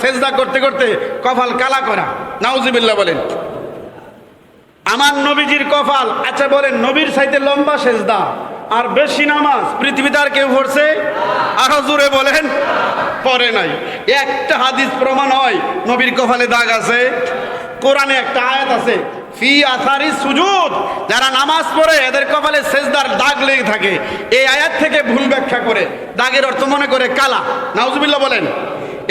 সেজদা করতে করতে কপাল কালা করা। নাউজিবিল্লাহ বলেন। আমার নবীজির কপাল আচ্ছা বলেন, নবীর সাইতে লম্বা সেজদা আর বেশি নামাজ পৃথিবীতে আর কেউ পড়ছে? আরও জোরে বলেন পরে নাই। একটা হাদিস প্রমাণ হয়, নবীর কপালে দাগ আছে। কোরআনে একটা আয়াত আছে, ফি আসারি সুজুদ। যারা নামাজ পড়ে, এদের কপালে সেজদার দাগ লেগে থাকে। এই আয়াত থেকে ভুল ব্যাখ্যা করে, দাগের অর্থ মনে করে কালা। নাউজুবিল্লাহ বলেন।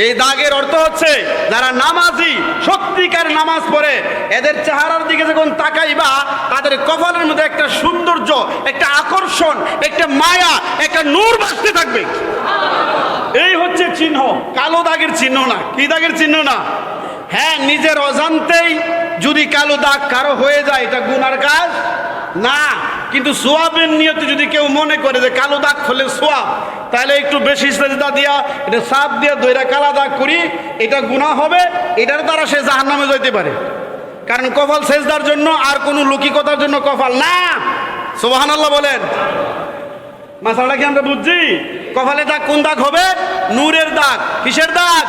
এই দাগের অর্থ হচ্ছে যারা নামাজি, সত্যিকার নামাজ পড়ে, এদের চেহারার দিকে যখন তাকাইবা, তাদের কপালের মধ্যে একটা সৌন্দর্য, একটা আকর্ষণ, একটা মায়া, একটা নূর বাসতে থাকবে। এই হচ্ছে চিহ্ন। কালো দাগের চিহ্ন না। কি দাগের চিহ্ন না? হ্যাঁ নিজের অজান্তেই যদি কালো দাগ কারও হয়ে যায়, এটা গুনার কাজ। না, কিন্তু সোয়াবের নিয়তে যদি কেউ মনে করে যে কালো দাগ হলে সোয়াব, তাহলে একটু বেশি সেজদা দিয়া, এটা সাপ দিয়া দইরা কালা দাগ করি, এটা গুনাহ হবে, এটার দ্বারা সে জাহান্নামে যাইতে পারে। কারণ কপাল সেজদার জন্য আর কোনো লৌকিকতার জন্য কপাল না। সোবাহান আল্লাহ বলেন। মাসালটা কি আমরা বুঝছি? কপালে দাগ কোন দাগ হবে? নূরের দাগ। কিসের দাগ?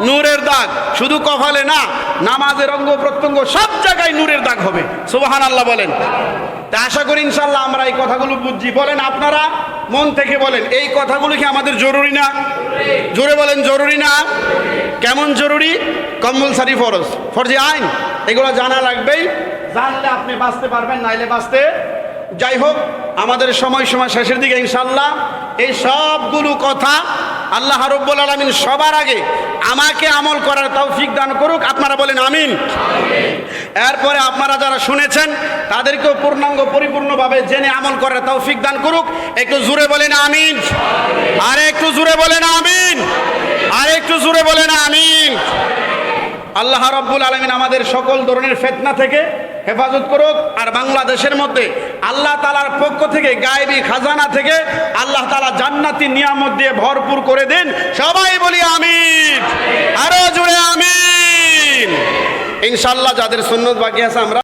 নূরের দাগ। শুধু কপালে না, নামাজের অঙ্গ প্রত্যঙ্গ সব জায়গায় নূরের দাগ হবে। সুবাহান আল্লাহ বলেন। তা আশা করি ইনশাল্লাহ আমরা এই কথাগুলো বুঝছি। বলেন আপনারা মন থেকে বলেন, এই কথাগুলো কি আমাদের জরুরি না? জোরে বলেন, জরুরি না? কেমন জরুরি? কম্পালসারি ফরজ। ফরজি আইন, এগুলো জানা লাগবেই। জানলে আপনি বাঁচতে পারবেন, নাইলে বাঁচতে। যাই হোক, আমাদের সময় সময় শেষের দিকে ইনশাল্লাহ এই সবগুলো কথা আল্লাহ রব্বুল আলমিন সবার আগে আমাকে আমল করার তৌফিক দান করুক। আপনারা বলেন আমিন। এরপরে আপনারা যারা শুনেছেন, তাদেরকেও পূর্ণাঙ্গ পরিপূর্ণভাবে জেনে আমল করার তৌফিক দান করুক। একটু জুড়ে বলেন আমিন। আর একটু জুড়ে বলেন আমিন। আর একটু জুড়ে বলেন আমিন। আল্লাহ রব্বুল আলমিন আমাদের সকল ধরনের ফেতনা থেকে হেফাজত করুক। আর বাংলাদেশের মধ্যে আল্লাহ তালার পক্ষ থেকে গায়েবী খাজানা থেকে আল্লাহ তালা জান্নাতি নিয়ামত দিয়ে ভরপুর করে দিন। সবাই বলি আমিন। আরও জুড়ে আমিন। ইনশাল্লাহ যাদের সুন্নত বাকি আছে আমরা